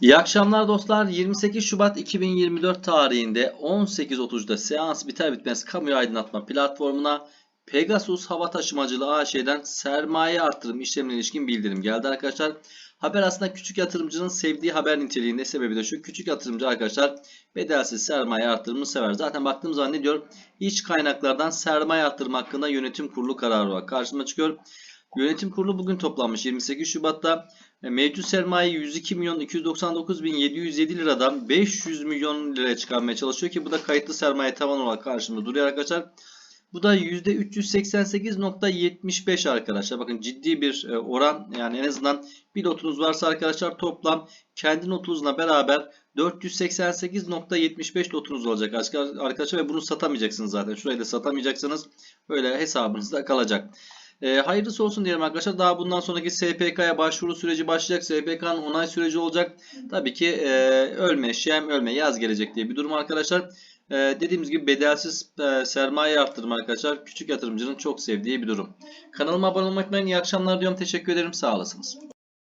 İyi akşamlar dostlar. 28 Şubat 2024 tarihinde 18.30'da seans biter bitmez kamuya aydınlatma platformuna Pegasus Hava Taşımacılığı AŞ'den sermaye artırım işlemine ilişkin bildirim geldi arkadaşlar. Haber aslında küçük yatırımcının sevdiği haber niteliğinde sebebi de şu. Küçük yatırımcı arkadaşlar bedelsiz sermaye artırımını sever. Zaten baktığım zaman ne diyor? İç kaynaklardan sermaye artırım hakkında yönetim kurulu kararı var. Karşıma çıkıyor. Yönetim kurulu bugün toplanmış 28 Şubat'ta. E, Mevcut sermaye 102 milyon 299 bin 707 liradan 500 milyon liraya çıkarmaya çalışıyor ki bu da kayıtlı sermaye tavan olarak karşımda duruyor arkadaşlar. Bu da %388.75 arkadaşlar. Bakın ciddi bir e, oran yani en azından bir notunuz varsa arkadaşlar toplam kendi notunuzla beraber 488.75 notunuz olacak arkadaşlar ve bunu satamayacaksınız zaten. Şurayı da satamayacaksınız. Böyle hesabınızda kalacak. E, hayırlısı olsun diyelim arkadaşlar. Daha bundan sonraki SPK'ya başvuru süreci başlayacak. SPK'nın onay süreci olacak. Tabii ki e, ölme, şem ölme, yaz gelecek diye bir durum arkadaşlar. E, dediğimiz gibi bedelsiz e, sermaye arttırma arkadaşlar. Küçük yatırımcının çok sevdiği bir durum. Kanalıma abone olmayı unutmayın. İyi akşamlar diyorum. Teşekkür ederim. Sağ olasınız.